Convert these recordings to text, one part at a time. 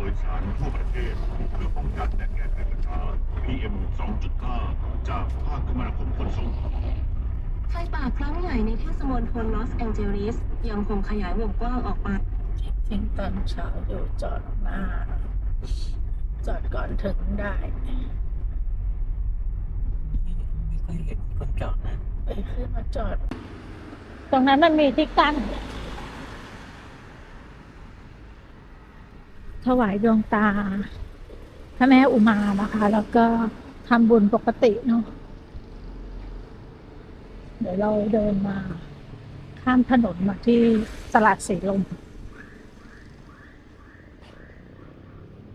รถโดยสารทั่วประเทศ เพื่อป้องกันและแก้ไขปัญหา PM 2.5 จากภาคคมนาคมขนส่งไฟป่าครั้งใหญ่ในเทศมณฑลลอสแองเจลิสยังคงขยายวงกว้างออกไปทิ้งตอนเช้าอยู่จอดหน้า จอดก่อนถึงได้ไม่ค่อยเห็นคนจอดนะไปขึ้นมาจอด ตรงนั้นมันมีที่กั้น ถวายดวงตาพระแม่อุมานะคะ แล้วก็ทำบุญปกติเนาะเดี๋ยวเราเดินมา ข้ามถนนมาที่ตลาดสีลม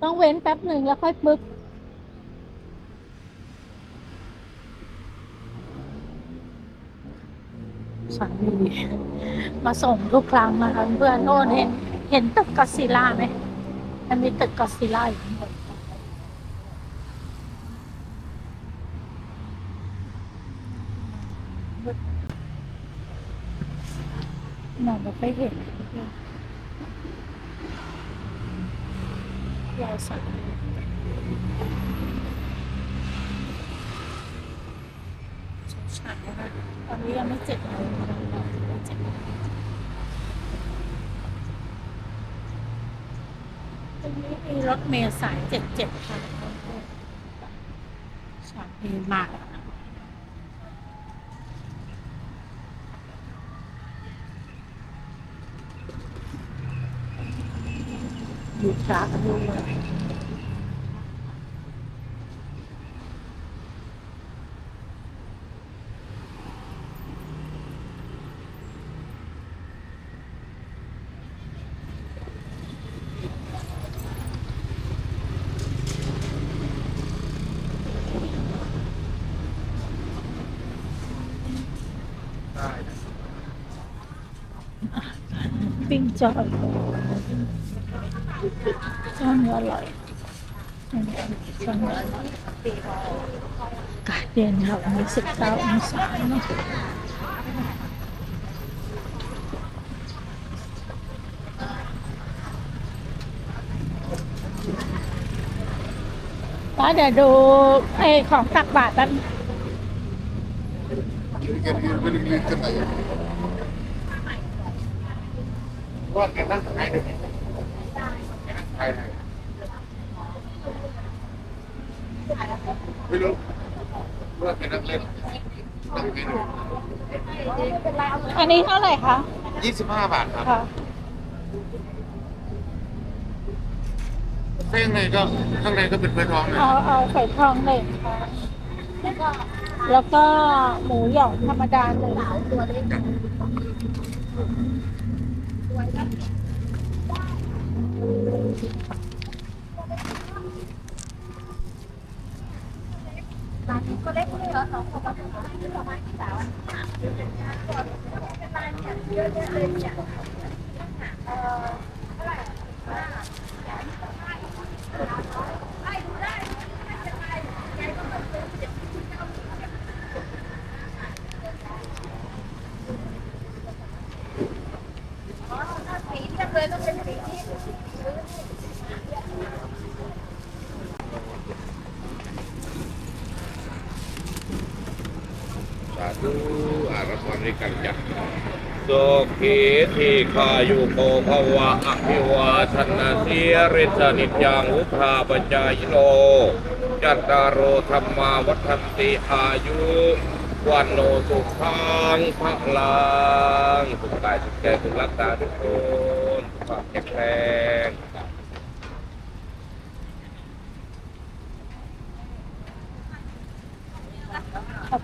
ต้องเว้นแป๊บหนึ่งแล้วค่อยปึ๊บสามีมาส่งทุกครั้งนะคะเพื่อนโน่นเห็นเห็นตึกกอดซิลล่าไหม มันมีตึกกอซิล่าอยู่ข้างบนมองไม่ค่เห็นเราสั่งเช้าๆนะคะตอนนี้ยังไม่เจ็ดโมงนะคะไม่เจ็ดโมงต รงนี้มีรถเมล์สายเจ็ดเจ็ดค่ะสายเมล์มาอยู่ช้ากันด้วย ปิ้งจอยช่างอร่อยช่างอร่อยอากาศเย็นค่ะวันนี้สิบเก้าองศาเนาะแล้วเดี๋ยวดูไอ้ของตักบาทแป๊บ ว่าแกนั่งขายได้ไหมแกนั่งขายได้ไม่รู้ว่าแกนั่งเล่นนั่งกินอันนี้เท่าไหร่คะยี่สิบห้าบาทครับค่ะเส้นในก็ข้างในก็เป็นเพื่อนท้องนะเอาเอาไข่ทองหนึ่งค่ะ แล้วก็หมูหยองธรรมดาหนึ่ง ตัวเล็ก สาธุอารักษาในกันจักโสขีทีคายุโกภวะอภิวาทนาสีริสนิจังอุทาปจายโนจัตตารโอธรรมาวัฒนติอายุวันโนสุขังพระลังสุขกายสุขใจสุขรักษาทุกคนสุขภาพแข็งแรงเข้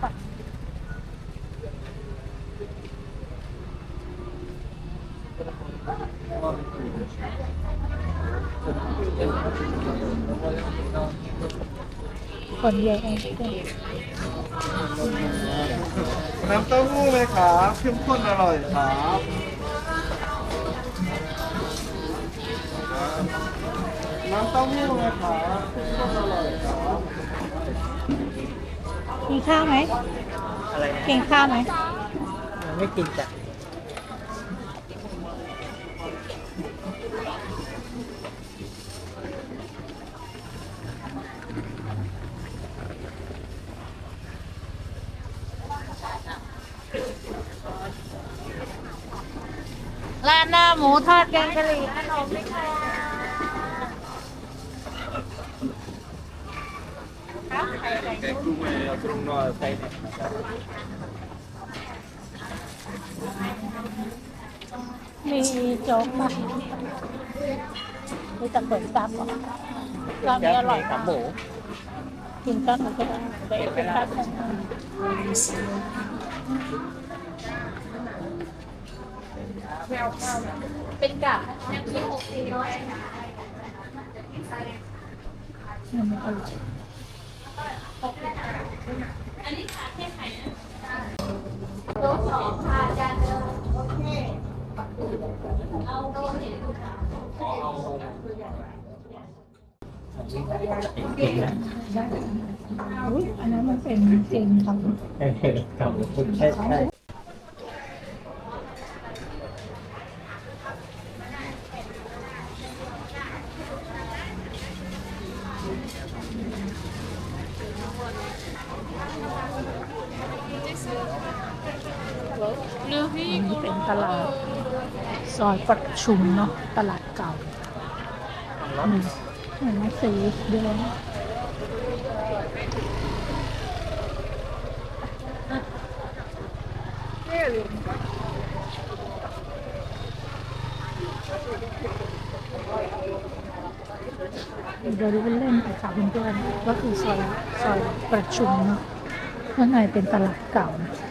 คนเยอะมากน้ำเต้าหู้เลยครับเข้มข้นอร่อยครับน้ำเต้าหู้เลยครับเข้มข้นอร่อยครับกินข้าวไหมอะไรนะกินข้าวไหมยังไม่กินจ้ะ ทอดแกงกะหรี่ขนมไหมคะแกงกุ้งเอาตรงนอใส่เนี่ยมีโจ๊กป่ะนี่จะเปิดซับเหรอร้านนี้อร่อยขามาหมูกกินก็มันก็ได้เด็กเป็นครับเป็นกับมันอร่อยอุ๊ยอันนั้นมันเป็นเจนครับเออครับใช่ ตลาด ซอยประชุมเนาะตลาดเก่าอืมเห็นไหมสีเดินเดินเล่นไปค่ะเพื่อนๆก็คือซอยซอยประชุมเนาะข้างในเป็นตลาดเก่านะ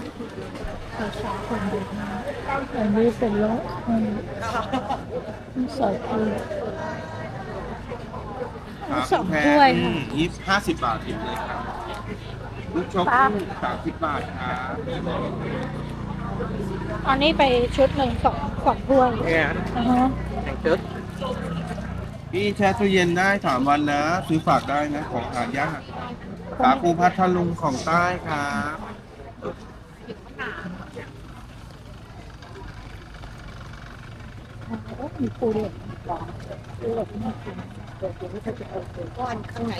นะภาษาคนเดียวนะอันนี้เป็นรสอืมสดเลยสองถ้วยค่ะยี่ห้าสิบบาทถึงเลยครับลูกชกปั๊บสามสิบบาทครับอันนี้ไปชุดหนึ่งสองสองถ้วยเนี่ยนะฮะแกงตึ๊ดพี่แช่ตู้เย็นได้สามวันนะ ซื้อฝากได้นะ ของหายากสาคูพัทลุงของใต้ครับ โอ้ มีปูเด็ดปูเด็ดน่ากินก้อนข้างใน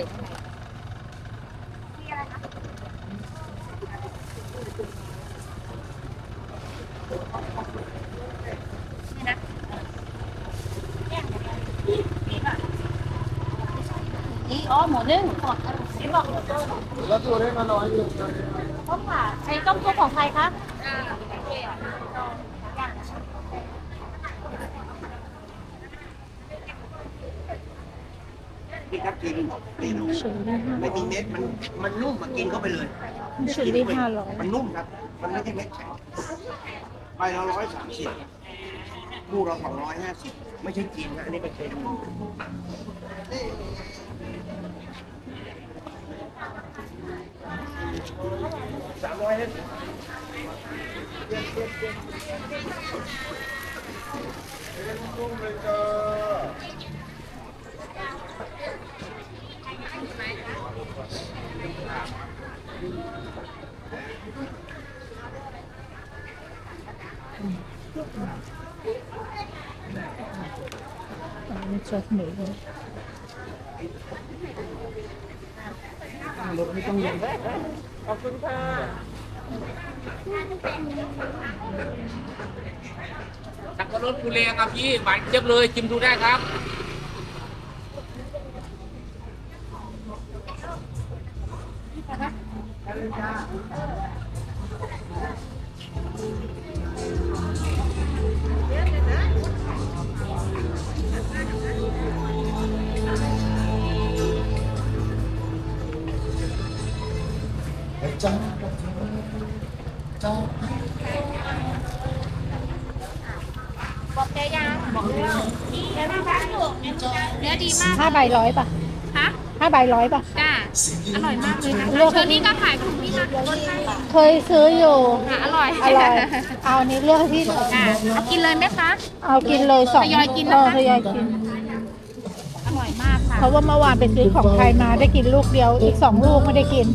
นี่อ๋อหมูนึ่งของนี่บอกหมูต้มแล้วตัวได้มาน้อยอยู่ต้มค่ะใช้ต้มซุปของใครคะนี่ค รับกินเมนูเชอรี่ห้าไม่ร้อมียเม็ดมันมันนุ่มมากินเข้าไปเลยเชอรี่ห้าร้อยมันนุ่มครับ มันไม่ใช่เม็ดแข็งใบละร้อยสามสิบคู่ละสองร้อยห้าสิบไม่ใช่กินนะอันนี้เป็นเป็นสามร้อยห้าสิบ อันนี้ชดหมูเลยสับปะรดกุเลครับพี่หวานเจี๊ยบเลยชิมดูได้ครับ บอกแกยังบอกเรื่องเนื้อดีมากห้าใบร้อยป่ะฮะห้าใบร้อยป่ะจ้า อร่อยมากเลยนะเลือกเชอรี่ก็ขายของพี่นะรสชาติเคยซื้ออยู่ค่ะอร่อยอร่อย เอาอันนี้เลือกที่ค่ะเอากินเลยไหมคะ เอากินเลยสองทยอยกินเอนะคะอทยอยกิน อร่อยมากค่ะ เพราะว่าเมื่อวานไปซื้อของไทยมาได้กินลูกเดียว อีกสองลูกไม่ได้กิน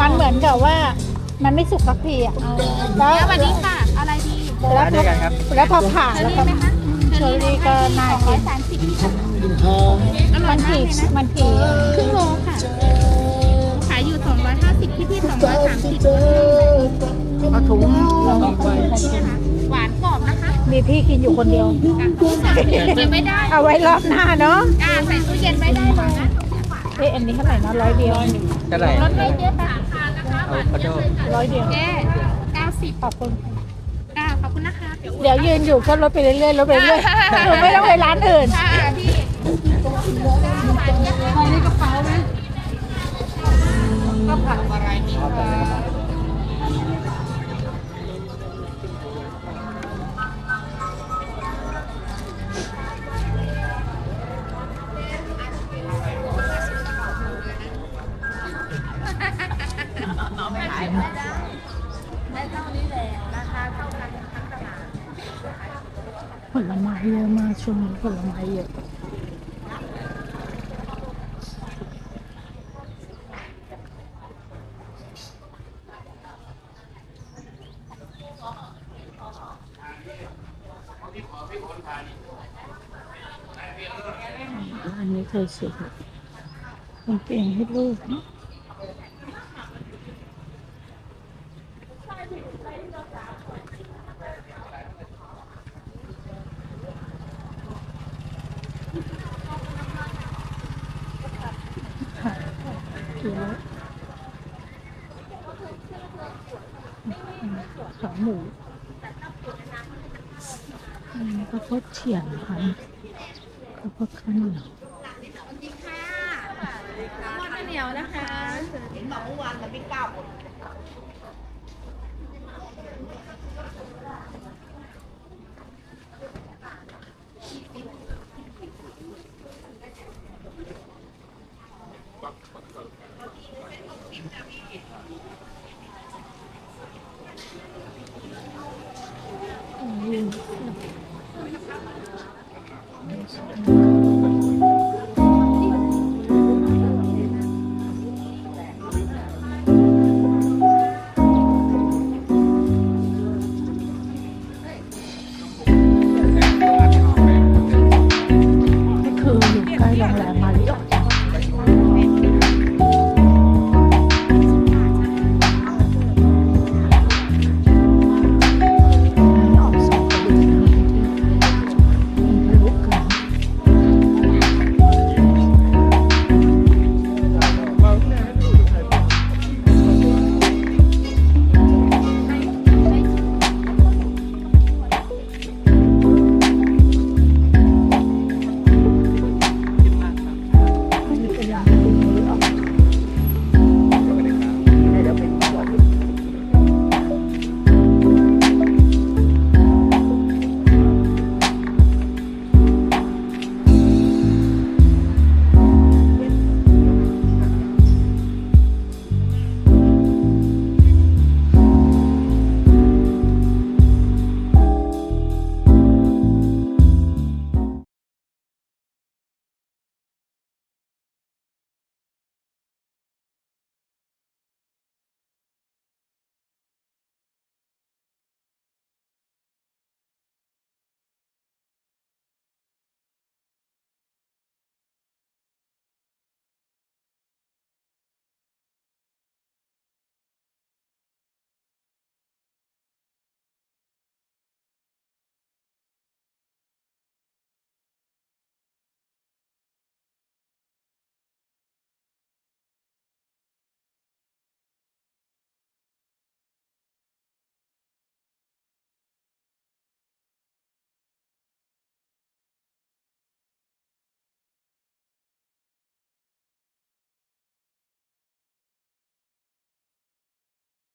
มันเหมือนกับว่า มันไม่สุกสักทีอะแล้วแล้ววันนี้ค่ะ อะไรดีแล้วพอแล้วพอผ่าเชอแล้วรี่ก็ไหมคะเชอรี่ก็น่าสองกิร้อยนสามสิบ อร่อมัยนมากผีเลยนะมันผีครึ่งโลค่ะ ขายอยู่สองร้อยห้าสิบพี่พี่สองร้อยสามสิบเอาถุงหวานกรอบนะคะมีพี่กินอยู่คนเดียวเก็บไม่ได้เอาไว้รอบหน้าเนาะอ่าใส่ตู้เย็นไว้ได้ค่ะนะเอ้ยอันนี้เท่าไหร่นะร้อยเดียวเท่าไหร่รสไม่เยอะค่ะนะคะหวานเยอะเลยค่ะร้อยเดียว เจ๊เก้าสิบขอบคุณ อ่าขอบคุณนะคะ เดี๋ยวยืนอยู่ก็ลดไปเรื่อยๆลดไปเรื่อยๆหนูไม่ต้องไปร้านอื่นค่ะ พี่หวานเยอะเลยในกระเป๋าไหมก็ผัดอะไรดีคะได้เท่านี้แหละราคาเท่ากันทั้งตลาดผลไม้เยอะมากช่วงนี้ผลไม้เยอะ อันเคยซื้อเป็นเปลี่ยนให้ลูกนะกิโลขาหมูอันนี้ก็พดเฉียนค่ะก็พดข้าวเหนียว ค่ะทอดข้าวเหนียวานะคะอืม